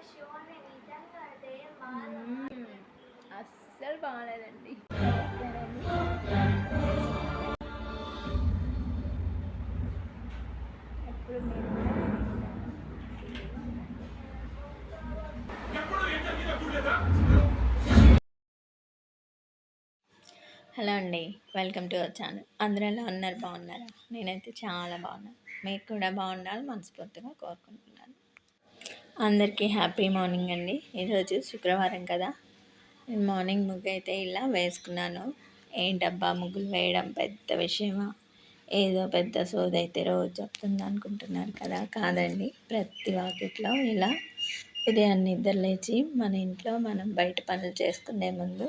Mm. అస్సలు బాగాలేదండి. ఎప్పుడు హలో అండి వెల్కమ్ టు అవర్ ఛానల్. అందరూ ఎలా ఉన్నారు? బాగున్నారా? నేనైతే చాలా బాగున్నాను మీకు కూడా బాగుండాలని మనస్ఫూర్తిగా కోరుకుంటున్నాను. అందరికీ హ్యాపీ మార్నింగ్ అండి. ఈరోజు శుక్రవారం కదా. నేను మార్నింగ్ ముగ్గు అయితే ఇలా వేసుకున్నాను. ఏంటబ్బా ముగ్గులు వేయడం పెద్ద విషయమా? ఏదో పెద్ద సోదైతే రోజు చెప్తుంది అనుకుంటున్నారు కదా. కాదండి ప్రతి వాకిట్లో ఇలా ఉదయాన్నే నిద్ర లేచి మన ఇంట్లో మనం బయట పనులు చేసుకునే ముందు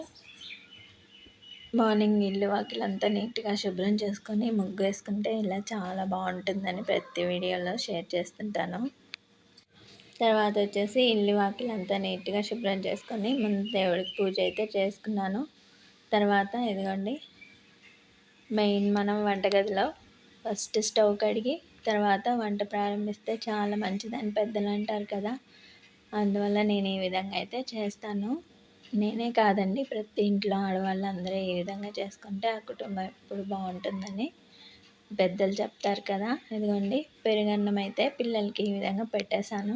మార్నింగ్ ఇల్లు వాకిలంతా నీట్గా శుభ్రం చేసుకొని ముగ్గు వేసుకుంటే ఇలా చాలా బాగుంటుందని ప్రతి వీడియోలో షేర్ చేస్తుంటాను. తర్వాత వచ్చేసి ఇల్లు వాకిలంతా నీట్గా శుభ్రం చేసుకొని ముందు దేవుడికి పూజ అయితే చేసుకున్నాను. తర్వాత ఇదిగోండి మెయిన్ మనం వంటగదిలో ఫస్ట్ స్టవ్ కడిగి తర్వాత వంట ప్రారంభిస్తే చాలా మంచిదని పెద్దలు అంటారు కదా అందువల్ల నేను ఈ విధంగా అయితే చేస్తాను. నేనే కాదండి ప్రతి ఇంట్లో ఆడవాళ్ళు అందరూ ఈ విధంగా చేసుకుంటే ఆ కుటుంబం ఎప్పుడు బాగుంటుందని పెద్దలు చెప్తారు కదా. ఇదిగోండి పెరుగన్నం అయితే పిల్లలకి ఈ విధంగా పెట్టేశాను.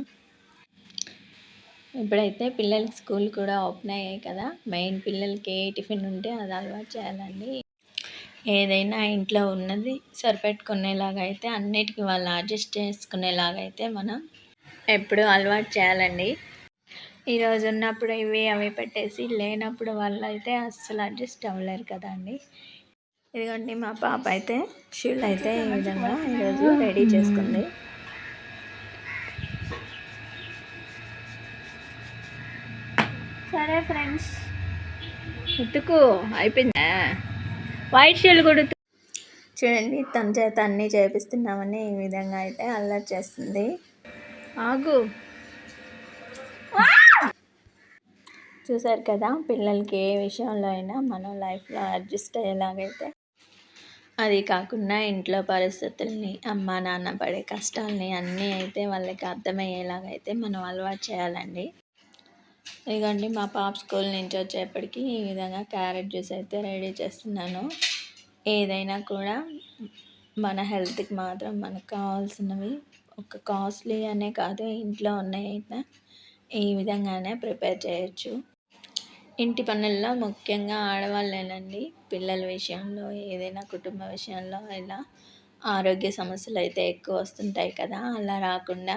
ఇప్పుడైతే పిల్లలకి స్కూల్ కూడా ఓపెన్ అయ్యాయి కదా. మెయిన్ పిల్లలకి ఏ టిఫిన్ ఉంటే అది అలవాటు చేయాలండి. ఏదైనా ఇంట్లో ఉన్నది సరిపెట్టుకునేలాగా అయితే అన్నిటికీ వాళ్ళు అడ్జస్ట్ చేసుకునేలాగా అయితే మనం ఎప్పుడూ అలవాటు చేయాలండి. ఈరోజు ఉన్నప్పుడు ఇవి అవి పెట్టేసి లేనప్పుడు వాళ్ళు అయితే అస్సలు అడ్జస్ట్ అవ్వలేరు కదండి. ఇదిగోండి మా పాప అయితే షూలు అయితే ఈ విధంగా ఈరోజు రెడీ చేసుకుంది. సరే ఫ్రెండ్స్. ఉతుకు అయిపోయిందా? వైట్ షూలు కుడుతు చూడండి తన చేత అన్నీ చేపిస్తున్నామని ఈ విధంగా అయితే అల్లరి చేస్తుంది. ఆగు. చూసారు కదా పిల్లలకి ఏ విషయంలో అయినా మనం లైఫ్లో అడ్జస్ట్ అయ్యేలాగైతే. అది కాకుండా ఇంట్లో పరిస్థితుల్ని అమ్మ నాన్న పడే కష్టాలని అన్నీ అయితే వాళ్ళకి అర్థమయ్యేలాగైతే మనం అలవాటు చేయాలండి. ఇదిగోండి మా పాప స్కూల్ నుంచి వచ్చేప్పటికి ఈ విధంగా క్యారెట్ జ్యూస్ అయితే రెడీ చేస్తున్నాను. ఏదైనా కూడా మన హెల్త్కి మాత్రం మనకు కావాల్సినవి ఒక కాస్ట్లీ అనే కాదు ఇంట్లో ఉన్నాయైనా ఈ విధంగానే ప్రిపేర్ చేయొచ్చు. ఇంటి పనుల్లో ముఖ్యంగా ఆడవాళ్ళేనండి పిల్లల విషయంలో ఏదైనా కుటుంబ విషయంలో ఇలా ఆరోగ్య సమస్యలు అయితే ఎక్కువ వస్తుంటాయి కదా అలా రాకుండా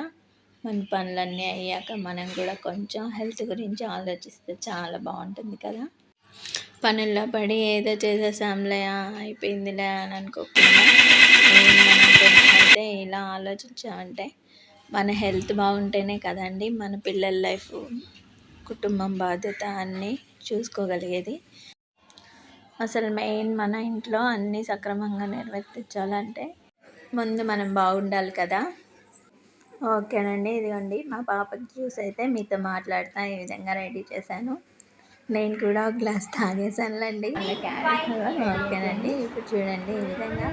మన పనులన్నీ అయ్యాక మనం కూడా కొంచెం హెల్త్ గురించి ఆలోచిస్తే చాలా బాగుంటుంది కదా. పనుల్లో పడి ఏదో చేసేసాంలే అయిపోయిందిలే అని అనుకోకుండా అయితే ఇలా ఆలోచించామంటే మన హెల్త్ బాగుంటేనే కదండి మన పిల్లల లైఫ్ కుటుంబం బాధ్యత అన్నీ చూసుకోగలిగేది. అసలు మెయిన్ మన ఇంట్లో అన్నీ సక్రమంగా నిర్వర్తించాలంటే ముందు మనం బాగుండాలి కదా. ఓకేనండి ఇదిగోండి. మా పాపకి జ్యూస్ అయితే మీతో మాట్లాడుతా ఈ విధంగా రెడీ చేశాను. నేను కూడా ఒక గ్లాస్ తాగేసానులేండి అలా క్యారెట్ హల్వా ఓకేనండి ఇప్పుడు చూడండి ఈ విధంగా.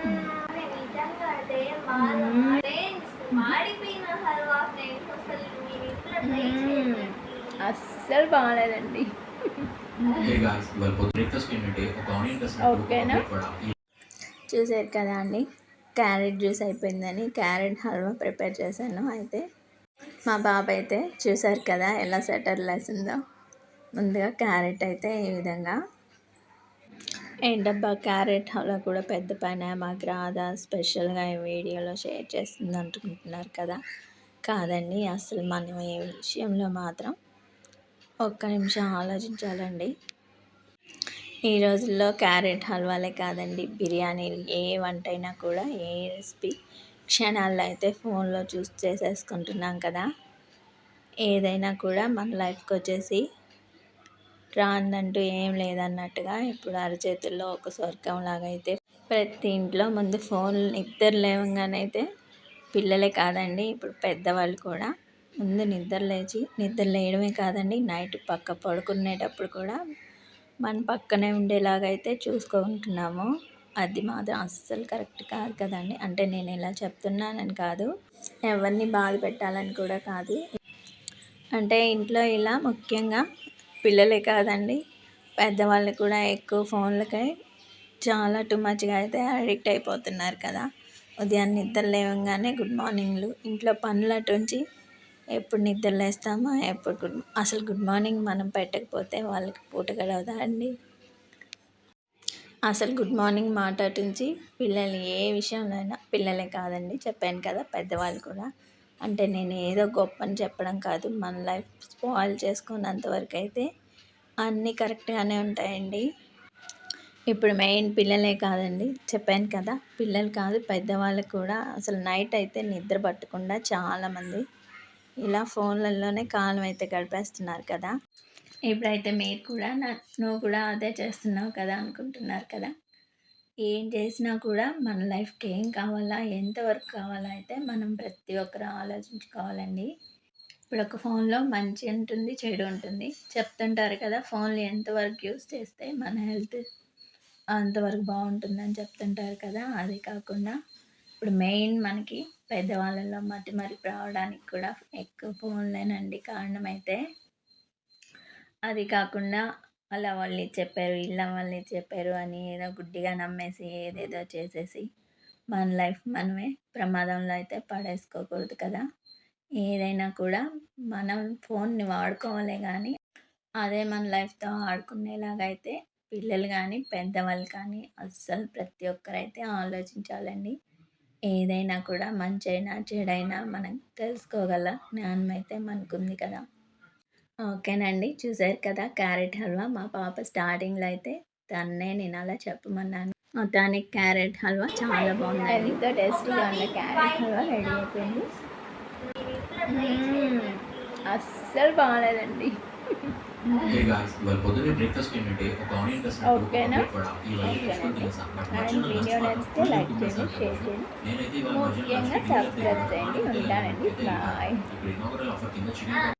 అస్సలు బాగాలేదండి. ఓకేనా? చూసారు కదా అండి. క్యారెట్ జ్యూస్ అయిపోయిందని క్యారెట్ హల్వా ప్రిపేర్ చేశాను అయితే మా బాబు అయితే చూసారు కదా ఎలా సెటర్ లేసిందో. ముందుగా క్యారెట్ అయితే ఈ విధంగా. ఏంటబ్బా క్యారెట్ హల్వా కూడా పెద్ద పైన మాకు రాదా స్పెషల్గా ఈ వీడియోలో షేర్ చేస్తుంది అనుకుంటున్నారు కదా. కాదండి అసలు మనం ఈ విషయంలో మాత్రం ఒక్క నిమిషం ఆలోచించాలండి. ఈ రోజుల్లో క్యారెట్ హల్వాలే కాదండి. బిర్యానీలు ఏ వంట అయినా కూడా ఏ రెసిపీ క్షణాల్లో అయితే ఫోన్లో చూసి చేసేసుకుంటున్నాం కదా. ఏదైనా కూడా మన లైఫ్కి వచ్చేసి రాందంటూ ఏం లేదన్నట్టుగా ఇప్పుడు అరచేతుల్లో ఒక స్వర్గం లాగా అయితే ప్రతి ఇంట్లో ముందు ఫోన్ నిద్ర లేవగానైతే పిల్లలే కాదండి. ఇప్పుడు పెద్దవాళ్ళు కూడా ముందు నిద్ర లేచి నిద్ర లేయడమే కాదండి. నైట్ పక్క పడుకునేటప్పుడు కూడా మన పక్కనే ఉండేలాగైతే చూసుకుంటున్నాము. అది మాత్రం అస్సలు కరెక్ట్ కాదు కదండి. అంటే నేను ఇలా చెప్తున్నానని కాదు. ఎవరిని బాధ పెట్టాలని కూడా కాదు. అంటే ఇంట్లో ఇలా ముఖ్యంగా పిల్లలే కాదండి. పెద్దవాళ్ళు కూడా ఎక్కువ ఫోన్లకై చాలా టూ మచ్గా అయితే అడిక్ట్ అయిపోతున్నారు కదా. ఉదయాన్నే నిద్ర లేవగానే గుడ్ మార్నింగ్లు ఇంట్లో పనులు అటుంచి ఎప్పుడు నిద్ర లేస్తామో ఎప్పుడు గుడ్ అసలు గుడ్ మార్నింగ్ మనం పెట్టకపోతే వాళ్ళకి పూట గడవదా అండి? అసలు గుడ్ మార్నింగ్ మాట్లాడించి పిల్లల్ని పిల్లలు ఏ విషయంలో అయినా పిల్లలే కాదండి చెప్పాను కదా పెద్దవాళ్ళు కూడా. అంటే నేను ఏదో గొప్ప అని చెప్పడం కాదు మన లైఫ్ స్పాయిల్ చేసుకున్నంతవరకు అయితే అన్నీ కరెక్ట్గానే ఉంటాయండి. ఇప్పుడు మెయిన్ పిల్లలే కాదండి చెప్పాను కదా పిల్లలు కాదు పెద్దవాళ్ళకు కూడా. అసలు నైట్ అయితే నిద్ర పట్టకుండా చాలామంది ఇలా ఫోన్లలోనే కాలం అయితే గడిపేస్తున్నారు కదా. ఇప్పుడైతే మీరు కూడా నా నువ్వు కూడా అదే చేస్తున్నావు కదా అనుకుంటున్నారు కదా. ఏం చేసినా కూడా మన లైఫ్కి ఏం కావాలా ఎంతవరకు కావాలా అయితే మనం ప్రతి ఒక్కరు ఆలోచించుకోవాలండి. ఇప్పుడు ఒక ఫోన్లో మంచి ఉంటుంది చెడు ఉంటుంది. చెప్తుంటారు కదా ఫోన్లు ఎంతవరకు యూస్ చేస్తే మన హెల్త్ అంతవరకు బాగుంటుందని చెప్తుంటారు కదా అది కాకుండా ఇప్పుడు మెయిన్ మనకి పెద్దవాళ్ళలో మతి మరిపు రావడానికి కూడా ఎక్కువ ఫోన్లేనండి కారణం అయితే అది కాకుండా అలా వాళ్ళు చెప్పారు ఇలా వాళ్ళు చెప్పారు అని ఏదో గుడ్డిగా నమ్మేసి ఏదేదో చేసేసి మన లైఫ్ మనమే ప్రమాదంలో అయితే పడేసుకోకూడదు కదా. ఏదైనా కూడా మనం ఫోన్ని వాడుకోవాలి కానీ అదే మన లైఫ్తో ఆడుకునేలాగా అయితే పిల్లలు కానీ పెద్దవాళ్ళు కానీ అస్సలు ప్రతి ఒక్కరైతే ఆలోచించాలండి. ఏదైనా కూడా మంచైనా చెడైనా మనం తెలుసుకోగల జ్ఞానం అయితే మనకుంది కదా. ఓకేనండి. చూసారు కదా క్యారెట్ హల్వా మా పాప స్టార్టింగ్లో అయితే తన్నే నేను అలా చెప్పమన్నాను. మొత్తానికి క్యారెట్ హల్వా చాలా బాగుంది ఎంతో టేస్టీగా ఉన్న క్యారెట్ హల్వా రెడీ అయిపోయింది. అస్సలు బాగాలేదండి. Hey guys, ఇవాళ పొద్దున్నే బ్రేక్ఫాస్ట్ ఏంటంటే ఒక ఆనియన్ కస్టర్డ్ ఒక ఓకేనా? ఆమ్లెట్ వడ ఇవాళ చేసుకొని తినేసాం బట్ అండ్ మధ్యాహ్నం లంచ్ వీడియో మాత్రం నచ్చితే లైక్ ఫుల్ చేయండి మసాలా షేర్ చేయండి నేనైతే ఇవాళ మధ్యాహ్నం ముఖ్యంగా లంచ్ సబ్స్క్రైబ్ చేయండి ఉంటానండి. బాయ్ ఇప్పుడు ఇనాగరల్ ఆఫర్ కింద చికెన్